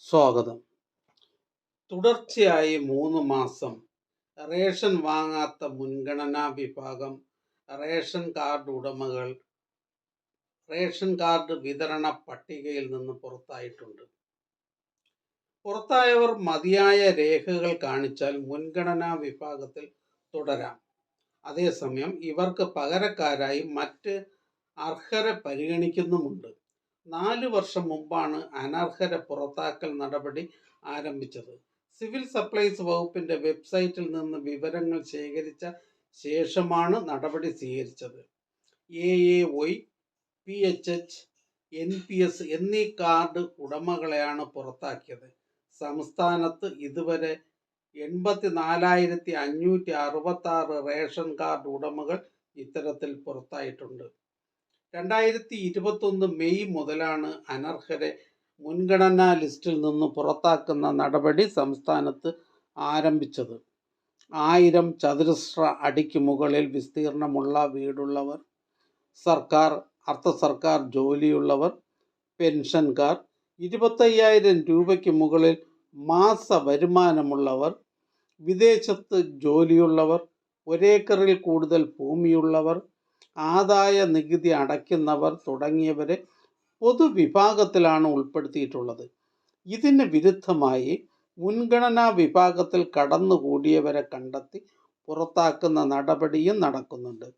സ്വാഗതം. തുടർച്ചയായി മൂന്ന് മാസം റേഷൻ വാങ്ങാത്ത മുൻഗണനാ വിഭാഗം റേഷൻ കാർഡ് ഉടമകൾ റേഷൻ കാർഡ് വിതരണ പട്ടികയിൽ നിന്ന് പുറത്തായിട്ടുണ്ട്. പുറത്തായവർ മതിയായ രേഖകൾ കാണിച്ചാൽ മുൻഗണനാ വിഭാഗത്തിൽ തുടരാം. അതേസമയം ഇവർക്ക് പകരക്കാരായി മറ്റ് അർഹരെ പരിഗണിക്കുന്നുമുണ്ട്. നാല് വർഷം മുമ്പാണ് അനർഹരെ പുറത്താക്കൽ നടപടി ആരംഭിച്ചത്. സിവിൽ സപ്ലൈസ് വകുപ്പിന്റെ വെബ്സൈറ്റിൽ നിന്ന് വിവരങ്ങൾ ശേഖരിച്ച ശേഷമാണ് നടപടി സ്വീകരിച്ചത്. A A Y P H H N P S എന്നീ കാർഡ് ഉടമകളെയാണ് പുറത്താക്കിയത്. സംസ്ഥാനത്ത് ഇതുവരെ എൺപത്തി നാലായിരത്തി അഞ്ഞൂറ്റി അറുപത്തി റേഷൻ കാർഡ് ഉടമകൾ ഇത്തരത്തിൽ പുറത്തായിട്ടുണ്ട്. രണ്ടായിരത്തി ഇരുപത്തൊന്ന് മെയ് മുതലാണ് അനർഹരെ മുൻഗണനാ ലിസ്റ്റിൽ നിന്ന് പുറത്താക്കുന്ന നടപടി സംസ്ഥാനത്ത് ആരംഭിച്ചത്. ആയിരം ചതുരശ്ര അടിക്ക് മുകളിൽ വിസ്തീർണമുള്ള വീടുള്ളവർ സർക്കാർ അർദ്ധ സർക്കാർ ജോലിയുള്ളവർ പെൻഷൻകാർ ഇരുപത്തയ്യായിരം രൂപയ്ക്ക് മുകളിൽ മാസ വരുമാനമുള്ളവർ വിദേശത്ത് ജോലിയുള്ളവർ ഒരേക്കറിൽ കൂടുതൽ ഭൂമിയുള്ളവർ ആദായ നികുതി അടയ്ക്കുന്നവർ തുടങ്ങിയവരെ പൊതുവിഭാഗത്തിലാണ് ഉൾപ്പെടുത്തിയിട്ടുള്ളത്. ഇതിന് വിരുദ്ധമായി മുൻഗണനാ വിഭാഗത്തിൽ കടന്നുകൂടിയവരെ കണ്ടെത്തി പുറത്താക്കുന്ന നടപടിയും നടക്കുന്നുണ്ട്.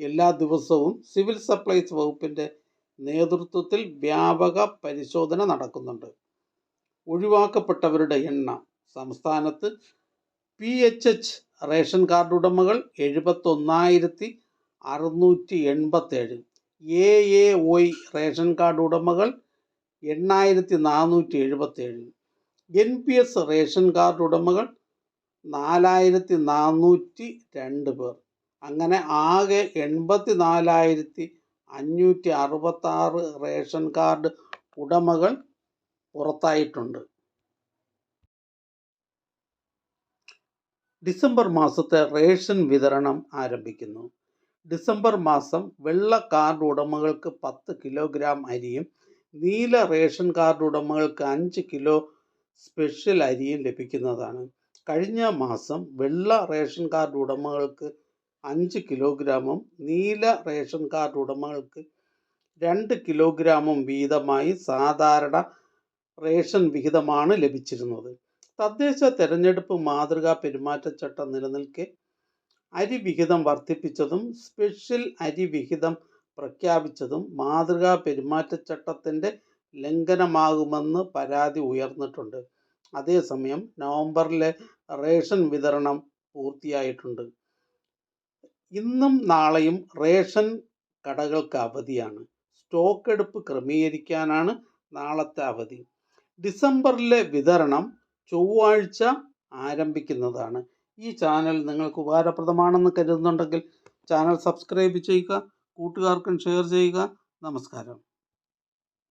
എല്ലാ ദിവസവും സിവിൽ സപ്ലൈസ് വകുപ്പിന്റെ നേതൃത്വത്തിൽ വ്യാപക പരിശോധന നടക്കുന്നുണ്ട്. ഒഴിവാക്കപ്പെട്ടവരുടെ എണ്ണം സംസ്ഥാനത്ത് P H H ration card ഉടമകൾ എഴുപത്തൊന്നായിരത്തി അറുന്നൂറ്റി എൺപത്തേഴ് A A Y ration card ഉടമകൾ എണ്ണായിരത്തി നാനൂറ്റി എഴുപത്തേഴ് N P S ration card ഉടമകൾ നാലായിരത്തി നാനൂറ്റി രണ്ട് പേർ. അങ്ങനെ ആകെ എൺപത്തി നാലായിരത്തി അഞ്ഞൂറ്റി അറുപത്താറ് റേഷൻ കാർഡ് ഉടമകൾ പുറത്തായിട്ടുണ്ട്. ഡിസംബർ മാസത്തെ റേഷൻ വിതരണം ആരംഭിക്കുന്നു. ഡിസംബർ മാസം വെള്ള കാർഡ് ഉടമകൾക്ക് പത്ത് കിലോഗ്രാം അരിയും നീല റേഷൻ കാർഡ് ഉടമകൾക്ക് അഞ്ച് കിലോ സ്പെഷ്യൽ അരിയും ലഭിക്കുന്നതാണ്. കഴിഞ്ഞ മാസം വെള്ള റേഷൻ കാർഡ് ഉടമകൾക്ക് അഞ്ച് കിലോഗ്രാമും നീല റേഷൻ കാർഡ് ഉടമകൾക്ക് രണ്ട് കിലോഗ്രാമും വീതമായി സാധാരണ റേഷൻ വിഹിതമാണ് ലഭിച്ചിരുന്നത്. തദ്ദേശ തെരഞ്ഞെടുപ്പ് മാതൃകാ പെരുമാറ്റച്ചട്ടം നിലനിൽക്കെ അരി വിഹിതം വർദ്ധിപ്പിച്ചതും സ്പെഷ്യൽ അരിവിഹിതം പ്രഖ്യാപിച്ചതും മാതൃകാ പെരുമാറ്റച്ചട്ടത്തിന്റെ ലംഘനമാകുമെന്ന് പരാതി ഉയർന്നിട്ടുണ്ട്. അതേസമയം നവംബറിലെ റേഷൻ വിതരണം പൂർത്തിയായിട്ടുണ്ട്. ഇന്നും നാളെയും റേഷൻ കടകൾക്ക് അവധിയാണ്. സ്റ്റോക്ക് എടുപ്പ് ക്രമീകരിക്കാനാണ് നാളത്തെ അവധി. ഡിസംബറിലെ വിതരണം ചൊവ്വാഴ്ച ആരംഭിക്കുന്നതാണ്. ഈ ചാനൽ നിങ്ങൾക്ക് ഉപകാരപ്രദമാണെന്ന് കരുതുന്നുണ്ടെങ്കിൽ ചാനൽ സബ്സ്ക്രൈബ് ചെയ്യുക കൂട്ടുകാർക്കും ഷെയർ ചെയ്യുക. നമസ്കാരം.